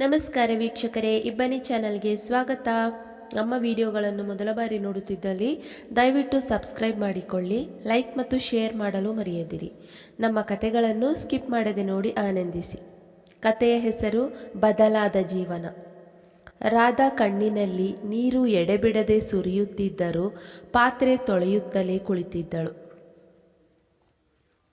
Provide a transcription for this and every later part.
ನಮಸ್ಕಾರ ವೀಕ್ಷಕರೇ, ಇಬ್ಬನಿ ಚಾನಲ್ಗೆ ಸ್ವಾಗತ. ನಮ್ಮ ವಿಡಿಯೋಗಳನ್ನು ಮೊದಲ ಬಾರಿ ನೋಡುತ್ತಿದ್ದಲ್ಲಿ ದಯವಿಟ್ಟು ಸಬ್ಸ್ಕ್ರೈಬ್ ಮಾಡಿಕೊಳ್ಳಿ, ಲೈಕ್ ಮತ್ತು ಶೇರ್ ಮಾಡಲು ಮರೆಯದಿರಿ. ನಮ್ಮ ಕತೆಗಳನ್ನು ಸ್ಕಿಪ್ ಮಾಡದೆ ನೋಡಿ ಆನಂದಿಸಿ. ಕತೆಯ ಹೆಸರು ಬದಲಾದ ಜೀವನ. ರಾಧಾ ಕಣ್ಣಿನಲ್ಲಿ ನೀರು ಎಡೆಬಿಡದೆ ಸುರಿಯುತ್ತಿದ್ದರೂ ಪಾತ್ರೆ ತೊಳೆಯುತ್ತಲೇ ಕುಳಿತಿದ್ದಳು.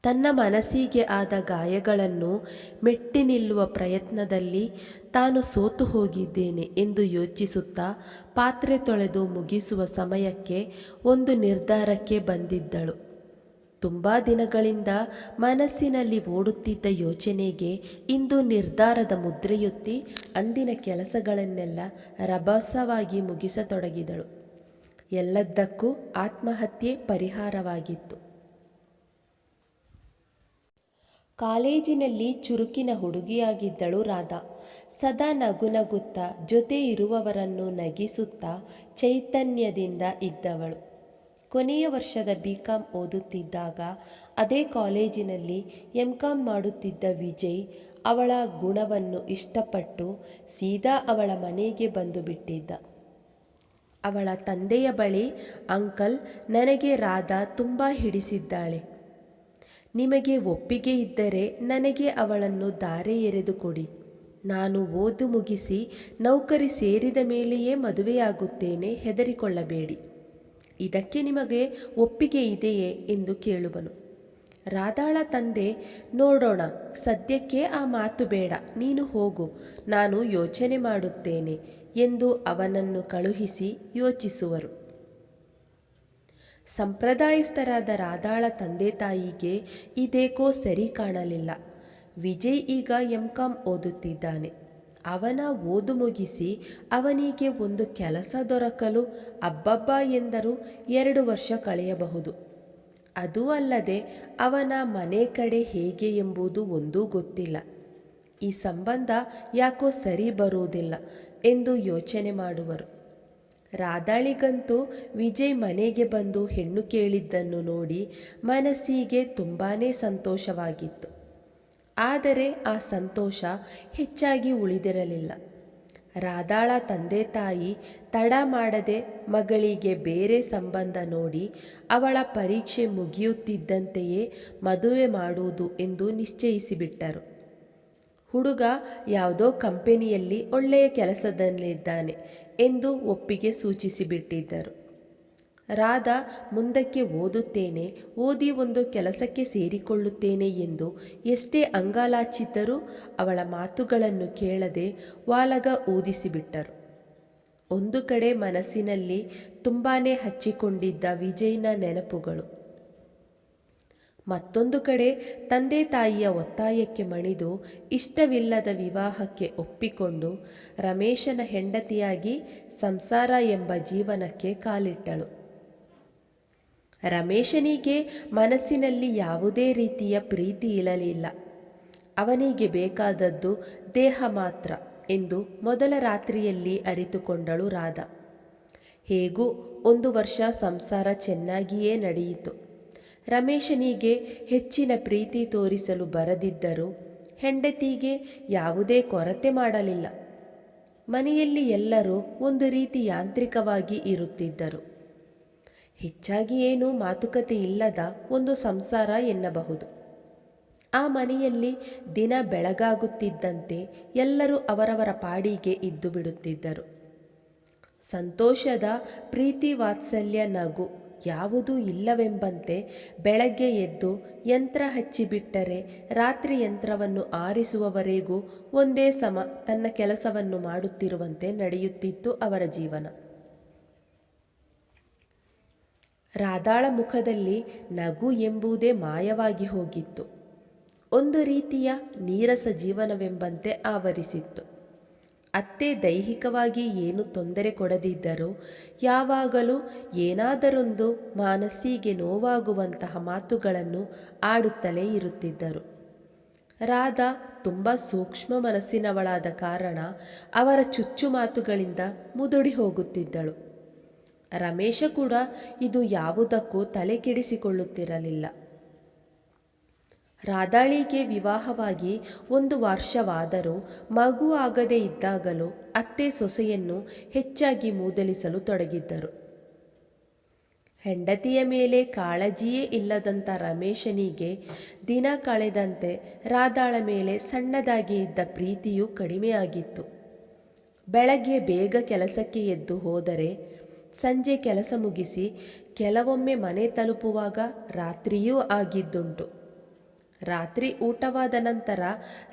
ತನ್ನ ಮನಸ್ಸಿಗೆ ಆದ ಗಾಯಗಳನ್ನು ಮೆಟ್ಟಿ ನಿಲ್ಲುವ ಪ್ರಯತ್ನದಲ್ಲಿ ತಾನು ಸೋತು ಹೋಗಿದ್ದೇನೆ ಎಂದು ಯೋಚಿಸುತ್ತಾ ಪಾತ್ರೆ ತೊಳೆದು ಮುಗಿಸುವ ಸಮಯಕ್ಕೆ ಒಂದು ನಿರ್ಧಾರಕ್ಕೆ ಬಂದಿದ್ದಳು. ತುಂಬ ದಿನಗಳಿಂದ ಮನಸ್ಸಿನಲ್ಲಿ ಓಡುತ್ತಿದ್ದ ಯೋಚನೆಗೆ ಇಂದು ನಿರ್ಧಾರದ ಮುದ್ರೆಯೊತ್ತಿ ಅಂದಿನ ಕೆಲಸಗಳನ್ನೆಲ್ಲ ರಭಸವಾಗಿ ಮುಗಿಸತೊಡಗಿದಳು. ಎಲ್ಲದಕ್ಕೂ ಆತ್ಮಹತ್ಯೆ ಪರಿಹಾರವಾಗಿತ್ತು. ಕಾಲೇಜಿನಲ್ಲಿ ಚುರುಕಿನ ಹುಡುಗಿಯಾಗಿದ್ದಳು ರಾಧಾ. ಸದಾ ನಗು ನಗುತ್ತಾ ಜೊತೆ ಇರುವವರನ್ನು ನಗಿಸುತ್ತಾ ಚೈತನ್ಯದಿಂದ ಇದ್ದವಳು. ಕೊನೆಯ ವರ್ಷದ ಬಿ ಕಾಂ ಓದುತ್ತಿದ್ದಾಗ ಅದೇ ಕಾಲೇಜಿನಲ್ಲಿ ಎಂ ಕಾಂ ಮಾಡುತ್ತಿದ್ದ ವಿಜಯ್ ಅವಳ ಗುಣವನ್ನು ಇಷ್ಟಪಟ್ಟು ಸೀದಾ ಅವಳ ಮನೆಗೆ ಬಂದು ಬಿಟ್ಟಿದ್ದ. ಅವಳ ತಂದೆಯ ಬಳಿ ಅಂಕಲ್, ನನಗೆ ರಾಧಾ ತುಂಬ ಹಿಡಿಸಿದ್ದಾಳೆ. ನಿಮಗೆ ಒಪ್ಪಿಗೆ ಇದ್ದರೆ ನನಗೆ ಅವಳನ್ನು ದಾರೆ ಎರೆದು ಕೊಡಿ ನಾನು ಓದು ಮುಗಿಸಿ ನೌಕರಿ ಸೇರಿದ ಮೇಲೆಯೇ ಮದುವೆಯಾಗುತ್ತೇನೆ, ಹೆದರಿಕೊಳ್ಳಬೇಡಿ. ಇದಕ್ಕೆ ನಿಮಗೆ ಒಪ್ಪಿಗೆ ಇದೆಯೇ ಎಂದು ಕೇಳುವನು. ರಾಧಾಳ ತಂದೆ, ನೋಡೋಣ, ಸದ್ಯಕ್ಕೆ ಆ ಮಾತು ಬೇಡ, ನೀನು ಹೋಗು, ನಾನು ಯೋಚನೆ ಮಾಡುತ್ತೇನೆ ಎಂದು ಅವನನ್ನು ಕಳುಹಿಸಿ ಯೋಚಿಸುವರು. ಸಂಪ್ರದಾಯಸ್ಥರಾದ ರಾಧಾಳ ತಂದೆ ತಾಯಿಗೆ ಇದೇಕೋ ಸರಿ ಕಾಣಲಿಲ್ಲ. ವಿಜಯ್ ಈಗ ಎಂ ಕಾಂ ಓದುತ್ತಿದ್ದಾನೆ. ಅವನ ಓದು ಮುಗಿಸಿ ಅವನಿಗೆ ಒಂದು ಕೆಲಸ ದೊರಕಲು ಅಬ್ಬಬ್ಬ ಎಂದರೂ ಎರಡು ವರ್ಷ ಕಳೆಯಬಹುದು. ಅದೂ ಅಲ್ಲದೆ ಅವನ ಮನೆ ಕಡೆ ಹೇಗೆ ಎಂಬುದು ಒಂದೂ ಗೊತ್ತಿಲ್ಲ. ಈ ಸಂಬಂಧ ಯಾಕೋ ಸರಿ ಬರುವುದಿಲ್ಲ ಎಂದು ಯೋಚನೆ ಮಾಡುವರು. ರಾಧಾಳಿಗಂತೂ ವಿಜಯ್ ಮನೆಗೆ ಬಂದು ಹೆಣ್ಣು ಕೇಳಿದ್ದನ್ನು ನೋಡಿ ಮನಸ್ಸಿಗೆ ತುಂಬಾ ಸಂತೋಷವಾಗಿತ್ತು. ಆದರೆ ಆ ಸಂತೋಷ ಹೆಚ್ಚಾಗಿ ಉಳಿದಿರಲಿಲ್ಲ. ರಾಧಾಳ ತಂದೆ ತಾಯಿ ತಡ ಮಾಡದೆ ಮಗಳಿಗೆ ಬೇರೆ ಸಂಬಂಧ ನೋಡಿ ಅವಳ ಪರೀಕ್ಷೆ ಮುಗಿಯುತ್ತಿದ್ದಂತೆಯೇ ಮದುವೆ ಮಾಡುವುದು ಎಂದು ನಿಶ್ಚಯಿಸಿಬಿಟ್ಟರು. ಹುಡುಗ ಯಾವುದೋ ಕಂಪೆನಿಯಲ್ಲಿ ಒಳ್ಳೆಯ ಕೆಲಸದಲ್ಲಿದ್ದಾನೆ. ಎಂದು ಒಪ್ಪಿಗೆ ಸೂಚಿಸಿಬಿಟ್ಟಿದ್ದರು. ರಾಧಾ, ಮುಂದಕ್ಕೆ ಓದುತ್ತೇನೆ, ಓದಿ ಒಂದು ಕೆಲಸಕ್ಕೆ ಸೇರಿಕೊಳ್ಳುತ್ತೇನೆ ಎಂದು ಎಷ್ಟೇ ಅಂಗಾಲಾಚಿದ್ದರೂ ಅವಳ ಮಾತುಗಳನ್ನು ಕೇಳದೆ ವಾಲಗ ಓದಿಸಿಬಿಟ್ಟರು ಒಂದು ಕಡೆ ಮನಸ್ಸಿನಲ್ಲಿ ತುಂಬಾ ಹಚ್ಚಿಕೊಂಡಿದ್ದ ವಿಜಯ್ನ ನೆನಪುಗಳು. ಮತ್ತೊಂದು ಕಡೆ ತಂದೆ ತಾಯಿಯ ಒತ್ತಾಯಕ್ಕೆ ಮಣಿದು ಇಷ್ಟವಿಲ್ಲದ ವಿವಾಹಕ್ಕೆ ಒಪ್ಪಿಕೊಂಡು ರಮೇಶನ ಹೆಂಡತಿಯಾಗಿ ಸಂಸಾರ ಎಂಬ ಜೀವನಕ್ಕೆ ಕಾಲಿಟ್ಟಳು. ರಮೇಶನಿಗೆ ಮನಸ್ಸಿನಲ್ಲಿ ಯಾವುದೇ ರೀತಿಯ ಪ್ರೀತಿ ಇರಲಿಲ್ಲ. ಅವನಿಗೆ ಬೇಕಾದದ್ದು ದೇಹ ಮಾತ್ರ ಎಂದು ಮೊದಲ ರಾತ್ರಿಯಲ್ಲಿ ಅರಿತುಕೊಂಡಳು ರಾಧ. ಹೇಗೂ ಒಂದು ವರ್ಷ ಸಂಸಾರ ಚೆನ್ನಾಗಿಯೇ ನಡೆಯಿತು. ರಮೇಶನಿಗೆ ಹೆಚ್ಚಿನ ಪ್ರೀತಿ ತೋರಿಸಲು ಬರದಿದ್ದರೂ ಹೆಂಡತಿಗೆ ಯಾವುದೇ ಕೊರತೆ ಮಾಡಲಿಲ್ಲ. ಮನೆಯಲ್ಲಿ ಎಲ್ಲರೂ ಒಂದು ರೀತಿ ಯಾಂತ್ರಿಕವಾಗಿ ಇರುತ್ತಿದ್ದರು. ಹೆಚ್ಚಾಗಿ ಏನೂ ಮಾತುಕತೆ ಇಲ್ಲದ ಒಂದು ಸಂಸಾರ ಎನ್ನಬಹುದು. ಆ ಮನೆಯಲ್ಲಿ ದಿನ ಬೆಳಗಾಗುತ್ತಿದ್ದಂತೆ ಎಲ್ಲರೂ ಅವರವರ ಪಾಡಿಗೆ ಇದ್ದು ಬಿಡುತ್ತಿದ್ದರು ಸಂತೋಷದ ಪ್ರೀತಿ ವಾತ್ಸಲ್ಯ ನಗು ಯಾವುದೂ ಇಲ್ಲವೆಂಬಂತೆ ಬೆಳಗ್ಗೆ ಎದ್ದು ಯಂತ್ರ ಹಚ್ಚಿಬಿಟ್ಟರೆ ರಾತ್ರಿ ಯಂತ್ರವನ್ನು ಆರಿಸುವವರೆಗೂ ಒಂದೇ ಸಮ ತನ್ನ ಕೆಲಸವನ್ನು ಮಾಡುತ್ತಿರುವಂತೆ ನಡೆಯುತ್ತಿತ್ತು ಅವರ ಜೀವನ. ರಾಧಾಳ ಮುಖದಲ್ಲಿ ನಗು ಎಂಬುದೇ ಮಾಯವಾಗಿ ಹೋಗಿತ್ತು. ಒಂದು ರೀತಿಯ ನೀರಸ ಜೀವನವೆಂಬಂತೆ ಆವರಿಸಿತ್ತು. ಅತ್ತೆ ದೈಹಿಕವಾಗಿ ಏನು ತೊಂದರೆ ಕೊಡದಿದ್ದರೂ ಯಾವಾಗಲೂ ಏನಾದರೊಂದು ಮಾನಸಿಗೆ ನೋವಾಗುವಂತಹ ಮಾತುಗಳನ್ನು ಆಡುತ್ತಲೇ ಇರುತ್ತಿದ್ದರು. ರಾಧಾ ತುಂಬ ಸೂಕ್ಷ್ಮ ಮನಸ್ಸಿನವಳಾದ ಕಾರಣ ಅವರ ಚುಚ್ಚು ಮಾತುಗಳಿಂದ ಮುದುಡಿ ಹೋಗುತ್ತಿದ್ದಳು. ರಮೇಶ ಕೂಡ ಇದು ಯಾವುದಕ್ಕೂ ತಲೆ ಕೆಡಿಸಿಕೊಳ್ಳುತ್ತಿರಲಿಲ್ಲ ರಾಧಾಳಿಗೆ ವಿವಾಹವಾಗಿ ಒಂದು ವರ್ಷವಾದರೂ ಮಗು ಆಗದೇ ಇದ್ದಾಗಲೂ ಅತ್ತೆ ಸೊಸೆಯನ್ನು ಹೆಚ್ಚಾಗಿ ಮೂದಲಿಸಲು ತೊಡಗಿದ್ದರು. ಹೆಂಡತಿಯ ಮೇಲೆ ಕಾಳಜಿಯೇ ಇಲ್ಲದಂಥ ರಮೇಶನಿಗೆ ದಿನ ಕಳೆದಂತೆ ರಾಧಾಳ ಮೇಲೆ ಸಣ್ಣದಾಗಿ ಇದ್ದ ಪ್ರೀತಿಯು ಕಡಿಮೆಯಾಗಿತ್ತು ಬೆಳಗ್ಗೆ ಬೇಗ ಕೆಲಸಕ್ಕೆ ಎದ್ದು ಹೋದರೆ, ಸಂಜೆ ಕೆಲಸ ಮುಗಿಸಿ ಕೆಲವೊಮ್ಮೆ ಮನೆ ತಲುಪುವಾಗ ರಾತ್ರಿಯೂ ಆಗಿದ್ದುಂಟು. ರಾತ್ರಿ ಊಟವಾದ ನಂತರ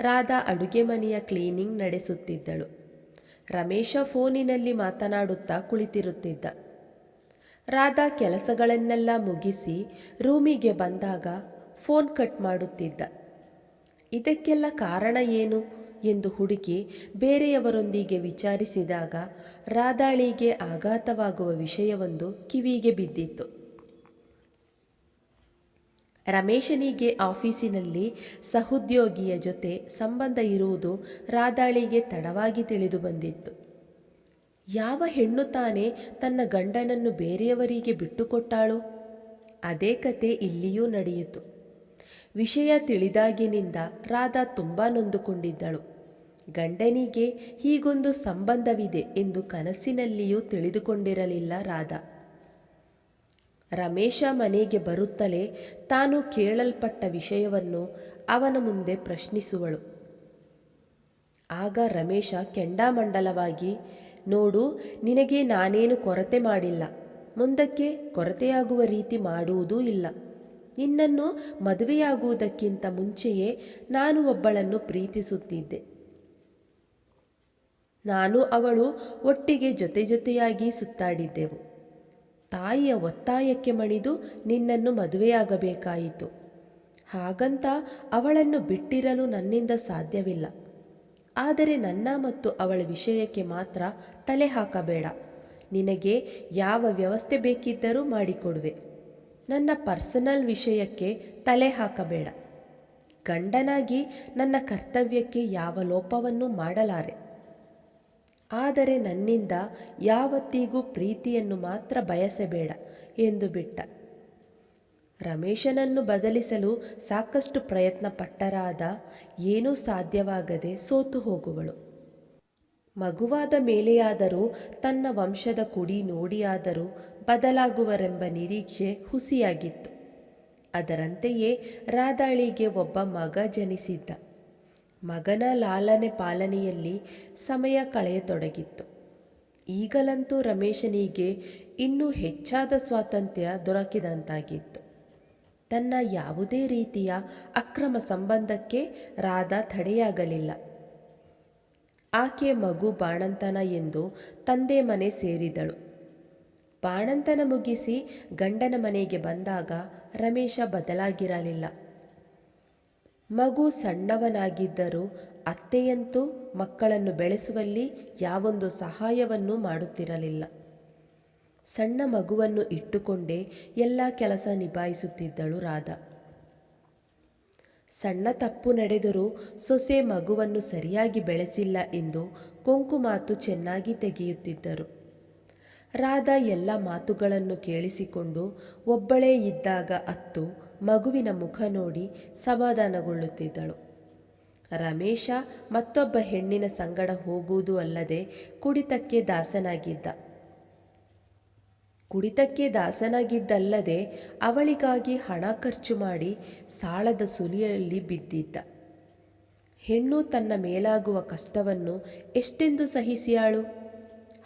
ರಾಧಾ ಅಡುಗೆ ಮನೆಯ ಕ್ಲೀನಿಂಗ್ ನಡೆಸುತ್ತಿದ್ದಳು. ರಮೇಶ ಫೋನಿನಲ್ಲಿ ಮಾತನಾಡುತ್ತಾ ಕುಳಿತಿರುತ್ತಿದ್ದ. ರಾಧಾ ಕೆಲಸಗಳನ್ನೆಲ್ಲ ಮುಗಿಸಿ ರೂಮಿಗೆ ಬಂದಾಗ ಫೋನ್ ಕಟ್ ಮಾಡುತ್ತಿದ್ದ. ಇದಕ್ಕೆಲ್ಲ ಕಾರಣ ಏನು? ಎಂದು ಹುಡುಕಿ ಬೇರೆಯವರೊಂದಿಗೆ ವಿಚಾರಿಸಿದಾಗ ರಾಧಾಳಿಗೆ ಆಘಾತವಾಗುವ ವಿಷಯವೊಂದು ಕಿವಿಗೆ ಬಿದ್ದಿತ್ತು. ರಮೇಶನಿಗೆ ಆಫೀಸಿನಲ್ಲಿ ಸಹೋದ್ಯೋಗಿಯ ಜೊತೆ ಸಂಬಂಧ ಇರುವುದು ರಾಧಾಳಿಗೆ ತಡವಾಗಿ ತಿಳಿದು ಬಂದಿತ್ತು. ಯಾವ ಹೆಣ್ಣು ತಾನೇ ತನ್ನ ಗಂಡನನ್ನು ಬೇರೆಯವರಿಗೆ ಬಿಟ್ಟುಕೊಟ್ಟಾಳು? ಅದೇ ಕತೆ ಇಲ್ಲಿಯೂ ನಡೆಯಿತು. ವಿಷಯ ತಿಳಿದಾಗಿನಿಂದ ರಾಧಾ ತುಂಬ ನೊಂದುಕೊಂಡಿದ್ದಳು. ಗಂಡನಿಗೆ ಹೀಗೊಂದು ಸಂಬಂಧವಿದೆ ಎಂದು ಕನಸಿನಲ್ಲಿಯೂ ತಿಳಿದುಕೊಂಡಿರಲಿಲ್ಲ ರಾಧಾ. ರಮೇಶ ಮನೆಗೆ ಬರುತ್ತಲೇ ತಾನು ಕೇಳಲ್ಪಟ್ಟ ವಿಷಯವನ್ನು ಅವನ ಮುಂದೆ ಪ್ರಶ್ನಿಸುವಳು. ಆಗ ರಮೇಶ ಕೆಂಡಾಮಂಡಲವಾಗಿ, ನೋಡು, ನಿನಗೆ ನಾನೇನು ಕೊರತೆ ಮಾಡಿಲ್ಲ. ಮುಂದಕ್ಕೆ ಕೊರತೆಯಾಗುವ ರೀತಿ ಮಾಡುವುದೂ ಇಲ್ಲ. ನಿನ್ನನ್ನು ಮದುವೆಯಾಗುವುದಕ್ಕಿಂತ ಮುಂಚೆಯೇ ನಾನು ಒಬ್ಬಳನ್ನು ಪ್ರೀತಿಸುತ್ತಿದ್ದೆ. ನಾನು ಅವಳು ಒಟ್ಟಿಗೆ ಜೊತೆ ಜೊತೆಯಾಗಿ ಸುತ್ತಾಡಿದ್ದೆವು. ತಾಯಿಯ ಒತ್ತಾಯಕ್ಕೆ ಮಣಿದು ನಿನ್ನನ್ನು ಮದುವೆಯಾಗಬೇಕಾಯಿತು. ಹಾಗಂತ ಅವಳನ್ನು ಬಿಟ್ಟಿರಲು ನನ್ನಿಂದ ಸಾಧ್ಯವಿಲ್ಲ. ಆದರೆ ನನ್ನ ಮತ್ತು ಅವಳ ವಿಷಯಕ್ಕೆ ಮಾತ್ರ ತಲೆ ಹಾಕಬೇಡ. ನಿನಗೆ ಯಾವ ವ್ಯವಸ್ಥೆ ಬೇಕಿದ್ದರೂ ಮಾಡಿಕೊಡುವೆ. ನನ್ನ ಪರ್ಸನಲ್ ವಿಷಯಕ್ಕೆ ತಲೆ ಹಾಕಬೇಡ. ಗಂಡನಾಗಿ ನನ್ನ ಕರ್ತವ್ಯಕ್ಕೆ ಯಾವ ಲೋಪವನ್ನು ಮಾಡಲಾರೆ. ಆದರೆ ನನ್ನಿಂದ ಯಾವತ್ತಿಗೂ ಪ್ರೀತಿಯನ್ನು ಮಾತ್ರ ಬಯಸಬೇಡ ಎಂದು ಬಿಟ್ಟ. ರಮೇಶನನ್ನು ಬದಲಿಸಲು ಸಾಕಷ್ಟು ಪ್ರಯತ್ನ ಪಟ್ಟರಾದ ಏನೂ ಸಾಧ್ಯವಾಗದೆ ಸೋತು ಹೋಗುವಳು. ಮಗುವಾದ ಮೇಲೆಯಾದರೂ ತನ್ನ ವಂಶದ ಕುಡಿ ನೋಡಿಯಾದರೂ ಬದಲಾಗುವರೆಂಬ ನಿರೀಕ್ಷೆ ಹುಸಿಯಾಗಿತ್ತು. ಅದರಂತೆಯೇ ರಾಧಾಳಿಗೆ ಒಬ್ಬ ಮಗ ಜನಿಸಿದ್ದ. ಮಗನ ಲಾಲನೆ ಪಾಲನೆಯಲ್ಲಿ ಸಮಯ ಕಳೆಯತೊಡಗಿತ್ತು. ಈಗಲಂತೂ ರಮೇಶನಿಗೆ ಇನ್ನೂ ಹೆಚ್ಚಾದ ಸ್ವಾತಂತ್ರ್ಯ ದೊರಕಿದಂತಾಗಿತ್ತು. ತನ್ನ ಯಾವುದೇ ರೀತಿಯ ಅಕ್ರಮ ಸಂಬಂಧಕ್ಕೆ ರಾಧಾ ತಡೆಯಾಗಲಿಲ್ಲ. ಆಕೆ ಮಗು ಬಾಣಂತನ ಎಂದು ತಂದೆ ಮನೆ ಸೇರಿದಳು. ಬಾಣಂತನ ಮುಗಿಸಿ ಗಂಡನ ಮನೆಗೆ ಬಂದಾಗ ರಮೇಶ ಬದಲಾಗಿರಲಿಲ್ಲ. ಮಗು ಸಣ್ಣವನಾಗಿದ್ದರೂ ಅತ್ತೆಯಂತೂ ಮಕ್ಕಳನ್ನು ಬೆಳೆಸುವಲ್ಲಿ ಯಾವೊಂದು ಸಹಾಯವನ್ನು ಮಾಡುತ್ತಿರಲಿಲ್ಲ. ಸಣ್ಣ ಮಗುವನ್ನು ಇಟ್ಟುಕೊಂಡೇ ಎಲ್ಲ ಕೆಲಸ ನಿಭಾಯಿಸುತ್ತಿದ್ದಳು ರಾಧಾ. ಸಣ್ಣ ತಪ್ಪು ನಡೆದರೂ ಸೊಸೆ ಮಗುವನ್ನು ಸರಿಯಾಗಿ ಬೆಳೆಸಿಲ್ಲ ಎಂದು ಕೊಂಕು ಮಾತು ಚೆನ್ನಾಗಿ ತೆಗೆಯುತ್ತಿದ್ದರು. ರಾಧಾ ಎಲ್ಲ ಮಾತುಗಳನ್ನು ಕೇಳಿಸಿಕೊಂಡು ಒಬ್ಬಳೇ ಇದ್ದಾಗ ಅತ್ತು ಮಗುವಿನ ಮುಖ ನೋಡಿ ಸಮಾಧಾನಗೊಳ್ಳುತ್ತಿದ್ದಳು. ರಮೇಶ ಮತ್ತೊಬ್ಬ ಹೆಣ್ಣಿನ ಸಂಗಡ ಹೋಗುವುದು ಅಲ್ಲದೆ ಕುಡಿತಕ್ಕೆ ದಾಸನಾಗಿದ್ದ. ಕುಡಿತಕ್ಕೆ ದಾಸನಾಗಿದ್ದಲ್ಲದೆ ಅವಳಿಗಾಗಿ ಹಣ ಖರ್ಚು ಮಾಡಿ ಸಾಲದ ಸುಲಿಯಲ್ಲಿ ಬಿದ್ದಿದ್ದ. ಹೆಣ್ಣು ತನ್ನ ಮೇಲಾಗುವ ಕಷ್ಟವನ್ನು ಎಷ್ಟೆಂದು ಸಹಿಸಿಯಾಳು?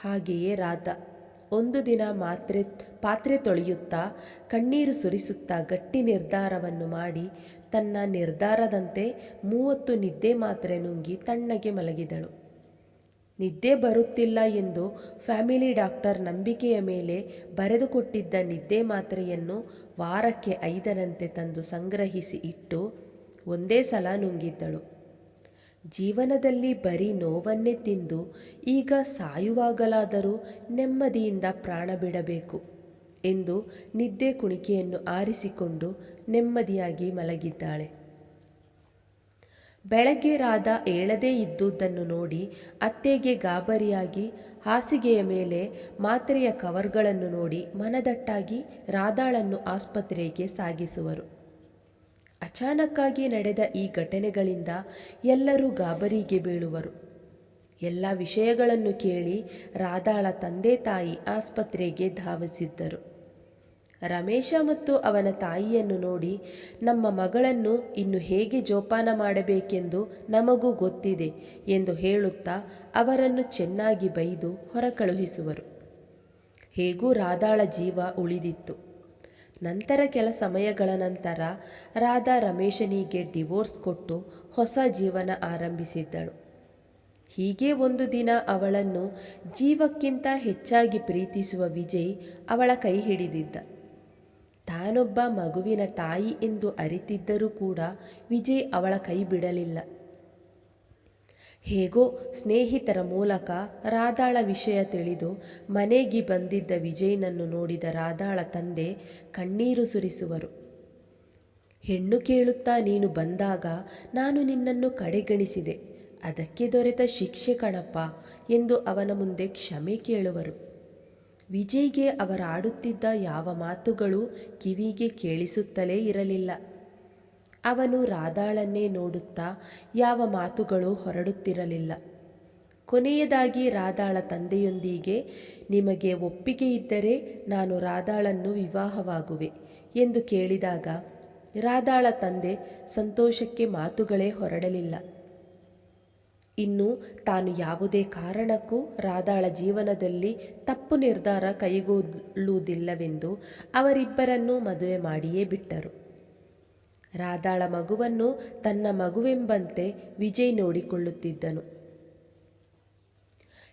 ಹಾಗೆಯೇ ರಾಧಾ. ಒಂದು ದಿನ ಮಾತ್ರೆ, ಪಾತ್ರೆ ತೊಳೆಯುತ್ತಾ, ಕಣ್ಣೀರು ಸುರಿಸುತ್ತಾ ಗಟ್ಟಿ ನಿರ್ಧಾರವನ್ನು ಮಾಡಿ, ತನ್ನ ನಿರ್ಧಾರದಂತೆ ಮೂವತ್ತು ನಿದ್ದೆ ಮಾತ್ರೆ ನುಂಗಿ ತಣ್ಣಗೆ ಮಲಗಿದಳು. ನಿದ್ದೆ ಬರುತ್ತಿಲ್ಲ ಎಂದು ಫ್ಯಾಮಿಲಿ ಡಾಕ್ಟರ್ ನಂಬಿಕೆಯ ಮೇಲೆ ಬರೆದುಕೊಟ್ಟಿದ್ದ ನಿದ್ದೆ ಮಾತ್ರೆಯನ್ನು ವಾರಕ್ಕೆ ಐದರಂತೆ ತಂದು ಸಂಗ್ರಹಿಸಿ ಇಟ್ಟು, ಒಂದೇ ಸಲ ನುಂಗಿದ್ದಳು. ಜೀವನದಲ್ಲಿ ಬರೀ ನೋವನ್ನೇ ತಿಂದು ಈಗ ಸಾಯುವಾಗಲಾದರೂ ನೆಮ್ಮದಿಯಿಂದ ಪ್ರಾಣ ಬಿಡಬೇಕು ಎಂದು ನಿದ್ದೆ ಕುಣಿಕೆಯನ್ನು ಆರಿಸಿಕೊಂಡು ನೆಮ್ಮದಿಯಾಗಿ ಮಲಗಿದ್ದಾಳೆ. ಬೆಳಗ್ಗೆ ರಾಧಾ ಏಳದೇ ಇದ್ದುದನ್ನು ನೋಡಿ ಅತ್ತೆಗೆ ಗಾಬರಿಯಾಗಿ ಹಾಸಿಗೆಯ ಮೇಲೆ ಮಾತ್ರೆಯ ಕವರ್ಗಳನ್ನು ನೋಡಿ ಮನದಟ್ಟಾಗಿ ರಾಧಾಳನ್ನು ಆಸ್ಪತ್ರೆಗೆ ಸಾಗಿಸುವರು. ಅಚಾನಕ್ಕಾಗಿ ನಡೆದ ಈ ಘಟನೆಗಳಿಂದ ಎಲ್ಲರೂ ಗಾಬರಿಗೆ ಬೀಳುವರು. ಎಲ್ಲ ವಿಷಯಗಳನ್ನು ಕೇಳಿ ರಾಧಾಳ ತಂದೆ ತಾಯಿ ಆಸ್ಪತ್ರೆಗೆ ಧಾವಿಸಿದ್ದರು. ರಮೇಶ ಮತ್ತು ಅವನ ತಾಯಿಯನ್ನು ನೋಡಿ ನಮ್ಮ ಮಗಳನ್ನು ಇನ್ನು ಹೇಗೆ ಜೋಪಾನ ಮಾಡಬೇಕೆಂದು ನಮಗೂ ಗೊತ್ತಿದೆ ಎಂದು ಹೇಳುತ್ತಾ ಅವರನ್ನು ಚೆನ್ನಾಗಿ ಬೈದು ಹೊರಕಳುಹಿಸುವರು. ಹೇಗೂ ರಾಧಾಳ ಜೀವ ಉಳಿದಿತ್ತು. ನಂತರ ಕೆಲ ಸಮಯಗಳ ನಂತರ ರಾಧಾ ರಮೇಶನಿಗೆ ಡಿವೋರ್ಸ್ ಕೊಟ್ಟು ಹೊಸ ಜೀವನ ಆರಂಭಿಸಿದ್ದಳು. ಹೀಗೆ ಒಂದು ದಿನ ಅವಳನ್ನು ಜೀವಕ್ಕಿಂತ ಹೆಚ್ಚಾಗಿ ಪ್ರೀತಿಸುವ ವಿಜಯ್ ಅವಳ ಕೈ ಹಿಡಿದಿದ್ದ. ತಾನೊಬ್ಬ ಮಗುವಿನ ತಾಯಿ ಎಂದು ಅರಿತಿದ್ದರೂ ಕೂಡ ವಿಜಯ್ ಅವಳ ಕೈ ಬಿಡಲಿಲ್ಲ. ಹೇಗೋ ಸ್ನೇಹಿತರ ಮೂಲಕ ರಾಧಾಳ ವಿಷಯ ತಿಳಿದು ಮನೆಗೆ ಬಂದಿದ್ದ ವಿಜಯನನ್ನು ನೋಡಿದ ರಾಧಾಳ ತಂದೆ ಕಣ್ಣೀರು ಸುರಿಸುವರು. ಹೆಣ್ಣು ಕೇಳುತ್ತಾ ನೀನು ಬಂದಾಗ ನಾನು ನಿನ್ನನ್ನು ಕಡೆಗಣಿಸಿದೆ. ಅದಕ್ಕೆ ದೊರೆತ ಶಿಕ್ಷೆ ಕಣಪ್ಪ ಎಂದು ಅವನ ಮುಂದೆ ಕ್ಷಮೆ ಕೇಳುವರು. ವಿಜಯ್ಗೆ ಅವರಾಡುತ್ತಿದ್ದ ಯಾವ ಮಾತುಗಳು ಕಿವಿಗೆ ಕೇಳಿಸುತ್ತಲೇ ಇರಲಿಲ್ಲ. ಅವನು ರಾಧಾಳನ್ನೇ ನೋಡುತ್ತಾ ಯಾವ ಮಾತುಗಳು ಹೊರಡುತ್ತಿರಲಿಲ್ಲ. ಕೊನೆಯದಾಗಿ ರಾಧಾಳ ತಂದೆಯೊಂದಿಗೆ, ನಿಮಗೆ ಒಪ್ಪಿಗೆ ಇದ್ದರೆ ನಾನು ರಾಧಾಳನ್ನು ವಿವಾಹವಾಗುವೆ ಎಂದು ಕೇಳಿದಾಗ ರಾಧಾಳ ತಂದೆ ಸಂತೋಷಕ್ಕೆ ಮಾತುಗಳೇ ಹೊರಡಲಿಲ್ಲ. ಇನ್ನು ತಾನು ಯಾವುದೇ ಕಾರಣಕ್ಕೂ ರಾಧಾಳ ಜೀವನದಲ್ಲಿ ತಪ್ಪು ನಿರ್ಧಾರ ಕೈಗೊಳ್ಳುವುದಿಲ್ಲವೆಂದು ಅವರಿಬ್ಬರನ್ನೂ ಮದುವೆ ಮಾಡಿಯೇ ಬಿಟ್ಟರು. ರಾಧಾಳ ಮಗುವನ್ನು ತನ್ನ ಮಗುವೆಂಬಂತೆ ವಿಜಯ್ ನೋಡಿಕೊಳ್ಳುತ್ತಿದ್ದನು.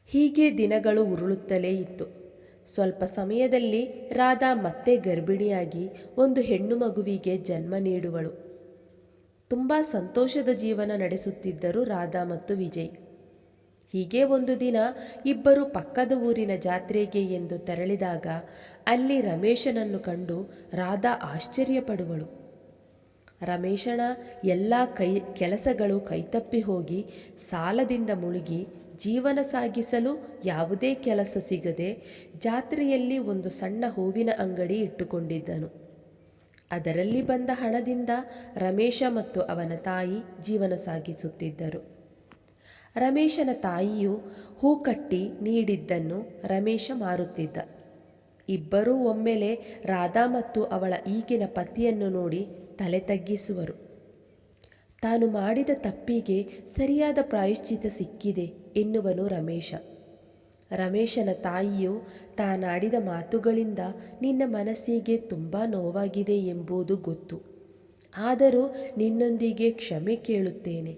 ಹೀಗೆ ದಿನಗಳು ಉರುಳುತ್ತಲೇ ಇತ್ತು. ಸ್ವಲ್ಪ ಸಮಯದಲ್ಲಿ ರಾಧಾ ಮತ್ತೆ ಗರ್ಭಿಣಿಯಾಗಿ ಒಂದು ಹೆಣ್ಣು ಮಗುವಿಗೆ ಜನ್ಮ ನೀಡುವಳು. ತುಂಬ ಸಂತೋಷದ ಜೀವನ ನಡೆಸುತ್ತಿದ್ದರು ರಾಧಾ ಮತ್ತು ವಿಜಯ್. ಹೀಗೆ ಒಂದು ದಿನ ಇಬ್ಬರು ಪಕ್ಕದ ಊರಿನ ಜಾತ್ರೆಗೆ ಎಂದು ತೆರಳಿದಾಗ ಅಲ್ಲಿ ರಮೇಶನನ್ನು ಕಂಡು ರಾಧಾ ಆಶ್ಚರ್ಯಪಡುವಳು. ರಮೇಶನ ಎಲ್ಲ ಕೈ, ಕೆಲಸಗಳು ಕೈತಪ್ಪಿ ಹೋಗಿ ಸಾಲದಿಂದ ಮುಳುಗಿ ಜೀವನ ಸಾಗಿಸಲು ಯಾವುದೇ ಕೆಲಸ ಸಿಗದೆ ಜಾತ್ರೆಯಲ್ಲಿ ಒಂದು ಸಣ್ಣ ಹೂವಿನ ಅಂಗಡಿ ಇಟ್ಟುಕೊಂಡಿದ್ದನು. ಅದರಲ್ಲಿ ಬಂದ ಹಣದಿಂದ ರಮೇಶ ಮತ್ತು ಅವನ ತಾಯಿ ಜೀವನ ಸಾಗಿಸುತ್ತಿದ್ದರು. ರಮೇಶನ ತಾಯಿಯು ಹೂ ಕಟ್ಟಿ ನೀಡಿದ್ದನ್ನು ರಮೇಶ ಮಾರುತ್ತಿದ್ದ. ಇಬ್ಬರೂ ಒಮ್ಮೆಲೆ ರಾಧಾ ಮತ್ತು ಅವಳ ಈಗಿನ ಪತಿಯನ್ನು ನೋಡಿ ತಲೆ ತಗ್ಗಿಸುವರು ತಾನು ಮಾಡಿದ ತಪ್ಪಿಗೆ ಸರಿಯಾದ ಪ್ರಾಯಶ್ಚಿತ ಸಿಕ್ಕಿದೆ ಎನ್ನುವನು ರಮೇಶ. ರಮೇಶನ ತಾಯಿಯು ತಾನಾಡಿದ ಮಾತುಗಳಿಂದ ನಿನ್ನ ಮನಸ್ಸಿಗೆ ತುಂಬ ನೋವಾಗಿದೆ ಎಂಬುದು ಗೊತ್ತು. ಆದರೂ ನಿನ್ನೊಂದಿಗೆ ಕ್ಷಮೆ ಕೇಳುತ್ತೇನೆ.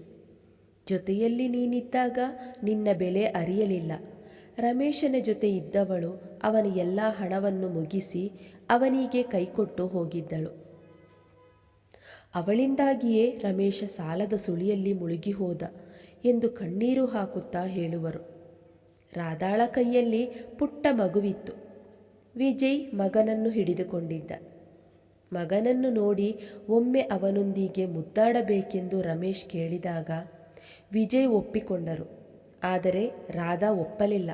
ಜೊತೆಯಲ್ಲಿ ನೀನಿದ್ದಾಗ ನಿನ್ನ ಬೆಲೆ ಅರಿಯಲಿಲ್ಲ. ರಮೇಶನ ಜೊತೆ ಇದ್ದವಳು ಅವನ ಎಲ್ಲ ಹಣವನ್ನು ಮುಗಿಸಿ ಅವನಿಗೆ ಕೈಕೊಟ್ಟು ಹೋಗಿದ್ದಳು. ಅವಳಿಂದಾಗಿಯೇ ರಮೇಶ ಸಾಲದ ಸುಳಿಯಲ್ಲಿ ಮುಳುಗಿ ಹೋದ ಎಂದು ಕಣ್ಣೀರು ಹಾಕುತ್ತಾ ಹೇಳುವರು. ರಾಧಾಳ ಕೈಯಲ್ಲಿ ಪುಟ್ಟ ಮಗುವಿತ್ತು. ವಿಜಯ್ ಮಗನನ್ನು ಹಿಡಿದುಕೊಂಡಿದ್ದ. ಮಗನನ್ನು ನೋಡಿ ಒಮ್ಮೆ ಅವನೊಂದಿಗೆ ಮುದ್ದಾಡಬೇಕೆಂದು ರಮೇಶ್ ಕೇಳಿದಾಗ ವಿಜಯ್ ಒಪ್ಪಿಕೊಂಡರು. ಆದರೆ ರಾಧಾ ಒಪ್ಪಲಿಲ್ಲ.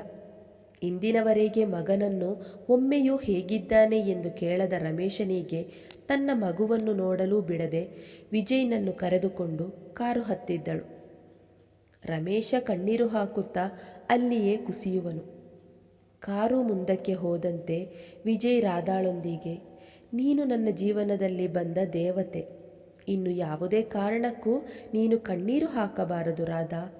ಇಂದಿನವರೆಗೆ ಮಗನನ್ನು ಒಮ್ಮೆಯೂ ಹೇಗಿದ್ದಾನೆ ಎಂದು ಕೇಳದ ರಮೇಶನಿಗೆ ತನ್ನ ಮಗುವನ್ನು ನೋಡಲು ಬಿಡದೆ ವಿಜಯ್ನನ್ನು ಕರೆದುಕೊಂಡು ಕಾರು ಹತ್ತಿದ್ದಳು. ರಮೇಶ ಕಣ್ಣೀರು ಹಾಕುತ್ತಾ ಅಲ್ಲಿಯೇ ಕುಸಿಯುವನು. ಕಾರು ಮುಂದಕ್ಕೆ ಹೋದಂತೆ ವಿಜಯ್ ರಾಧಾಳೊಂದಿಗೆ, ನೀನು ನನ್ನ ಜೀವನದಲ್ಲಿ ಬಂದ ದೇವತೆ. ಇನ್ನು ಯಾವುದೇ ಕಾರಣಕ್ಕೂ ನೀನು ಕಣ್ಣೀರು ಹಾಕಬಾರದು ರಾಧಾ.